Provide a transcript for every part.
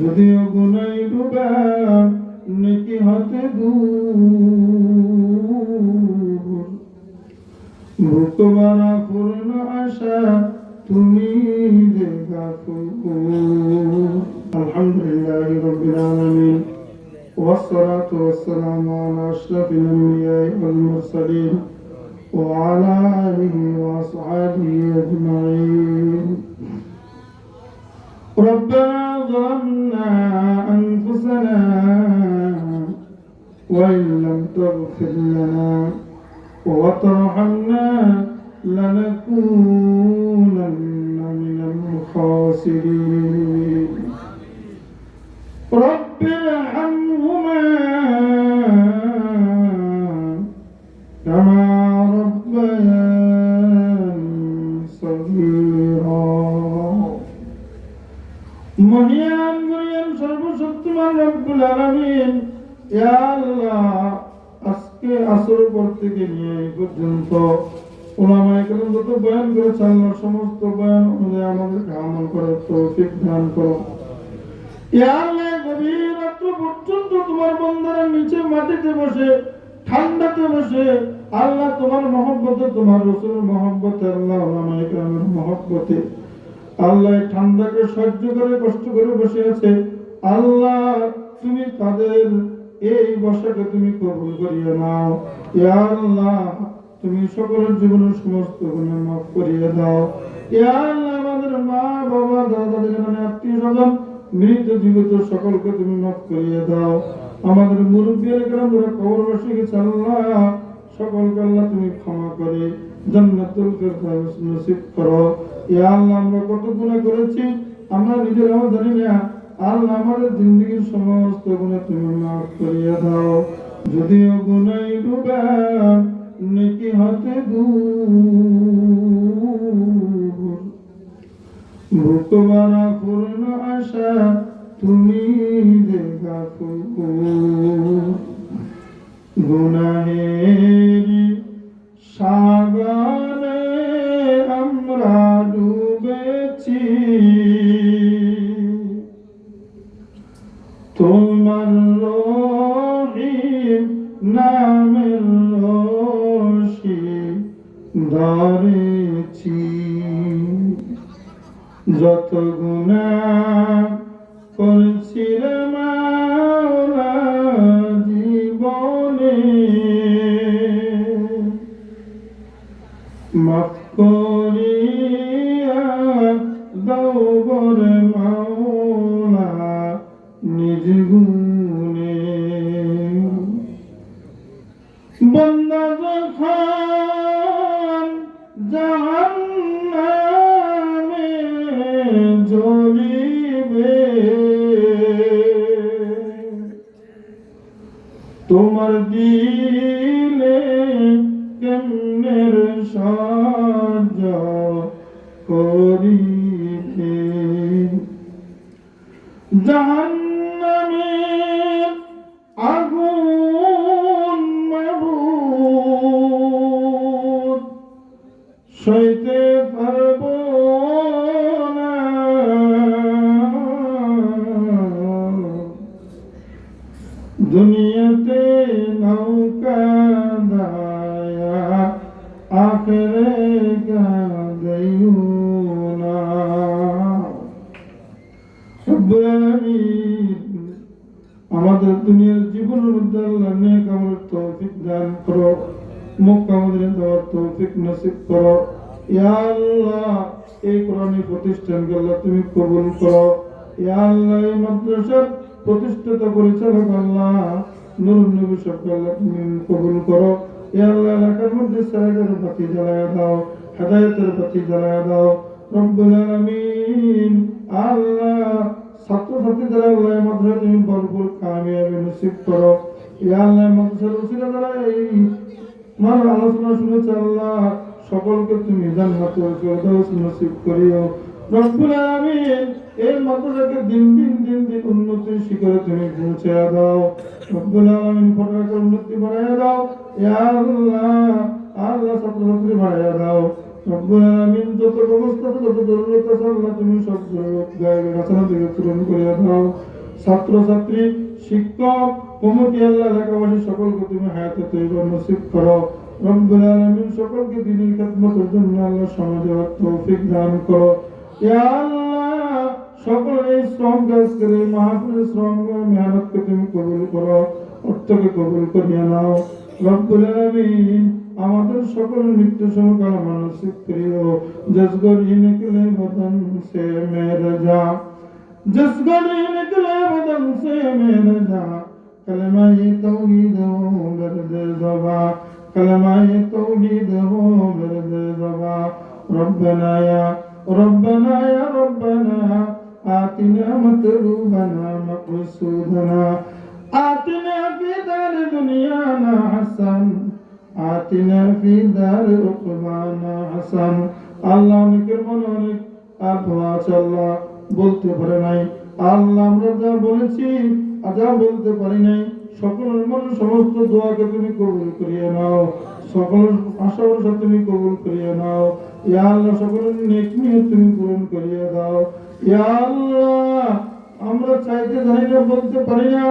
যদিও গুনাই ডুবা নেকি হাতে দূর বুক বানা পূর্ণ আশা তুমি দেখা আলহামদুলিল্লাহ রবিল আলমিন والصلاة والسلام على أشرف الأنبياء والمرسلين وعلى آله وأصحابه أجمعين وإن لم تغفر لنا وترحمنا لنكونن من الخاسرين رب আসর পর এই পর্যন্ত বসে আল্লাহ তোমার তোমার আল্লাহ মহব্বতে, আল্লাহ ঠান্ডাকে সহ্য করে, কষ্ট করে বসে আছে। আল্লাহ, তুমি তাদের এই বসাকে তুমি কবুল করিয়ে নাও। ইয়া আল্লাহ, তুমি সকলের জীবনের সমস্ত গুণে মাফ করিয়ে দাও। আল্লাহ, আমাদের মা, বাবা, দাদা দাদির মানে আত্মীয় স্বজন, মৃত জীবিত সকলকে তুমি মাফ করিয়ে দাও। আমাদের মুরব্বীর গ্রাম কবরবাসী গেছে, আল্লাহ, সকলকে আল্লাহ তুমি ক্ষমা করে জান্নাতুল ফেরদাউস নসিব করো। ইয়া আল্লাহ, আমরা কত গুনাহ করেছি, আমরা নিজেরাও জানি না আল্লাহ আমাদের জিন্দগির সমস্ত গুনাহ তুমি মাফ করিয়ে দাও। যদিও গুনাই ডুবা, নেকি হাতে বুক পূর্ণ আশা তুমি দেখা গুনাহেরি ধরেছি। যত গুণা করেছিলাম মাওলা জীবনে, মাফ করিয়া দাও বরে মাওলা নিজ গুণে। বন্দা যখন তোমার দিলে কেমনের সাজ করিতে জাহান্নামের আমাদের দুনিয়ার জীবনের মধ্যে আল্লাহ নেক আমলের তৌফিক দান করো, মুখ আমাদের দেওয়ার তৌফিক নসিব করো। ইয়া আল্লাহ, এই কোরআনী প্রতিষ্ঠানকে আল্লাহ তুমি কবুল করো। ইয়া আল্লাহ, এই মাদ্রাসার প্রতিষ্ঠাতা পরিচালক আল্লাহ, নুরুন নবী সবকে আল্লাহ তুমি কবুল করো। ইয়া আল্লাহ, এলাকার মধ্যে সারাগের বাতি জ্বালায়া দাও, হেদায়েতের বাতি জ্বালায়া দাও। রব্বুল আলামিন, আল্লাহ ছাত্রছাত্রী দ্বারা আল্লাহ মাদ্রাসা তুমি ভরপুর কামিয়াবি নসিব করো। ইয়া আল্লাহ। সকলকে তুমি এই দিন দিন দিন দিন উন্নতির শিখরে তুমি পৌঁছে দাও। রব্বুল ফটকে উন্নতি বাড়াইয়া দাও। ইয়া আল্লাহ আল্লাহ ছাত্রছাত্রী বাড়াইয়া দাও। আলামিন যত যত জরুরত আছে আল্লাহ তুমি সব আসানা থেকে পূরণ করে দাও ছাত্র ছাত্রী শিক্ষক, কমিটি, আল্লাহ, এলাকাবাসী সকলকে তুমি হায়াতে তৈরি নসিব করো। রব্বুল আলামিন সকলকে দিনের খেদমতের জন্য আল্লাহ সমাজে তৌফিক দান করো। ইয়া আল্লাহ, সকল এই শ্রম কাজ করে মাহফিলের শ্রম মেহনতকে তুমি কবুল করো, অর্থকে কবুল করিয়া নাও। রব্বুল আলামিন আমাদের সকল নিত্য সকল মানসিক প্রিয় জসগরি নিকলে বদন সে মেরে যা জসগরি নিকলে বদন সে মেরে যা কলমাই তৌহি দেবো বরদে জবা কলমাই তৌহি দেবো বরদে জবা রব্বনায়া রব্বনায়া রব্বনায়া আতি নামত রূবনা মকসুধনা আতি নামত রূবনা মকসুধনা আতি নামত রূবনা মকসুধনা আতিনা ফি হাসান। আল্লাহ অনেকের মনে অনেক আফওয়াজ আল্লাহ, বলতে পারে নাই। আল্লাহ আমরা যা বলেছি আর যা বলতে পারি নাই, সকলের মনে সমস্ত দোয়াকে তুমি কবুল করিয়ে নাও। সকলের আশা তুমি কবুল করিয়ে নাও। ইয়া আল্লাহ, সকলের নেক তুমি পূরণ করিয়ে দাও। ইয়া আল্লাহ, আমরা চাইতে জানি না, বলতে পারি না।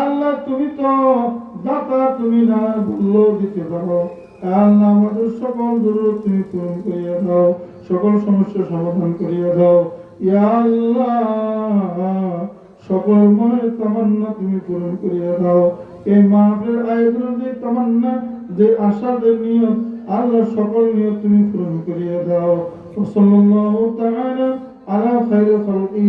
আল্লাহ, তুমি তো দাতা তুমি না মূল্য দিতে পারো। তার নাম সকল দুরূপ তুমি পূরণ করিয়া দাও। সকল সমস্যা সমাধান করিয়া দাও। ইয়া সকল মনের তামান্না তুমি পূরণ করিয়া দাও। এই মাহফিলের আয়োজন যে তামান্না, যে আশা, যে নিয়ত আল্লাহ সকল নিয়ত তুমি পূরণ করিয়া দাও। সাল্লাল্লাহু তাআলা আলা খায়রুল খালকি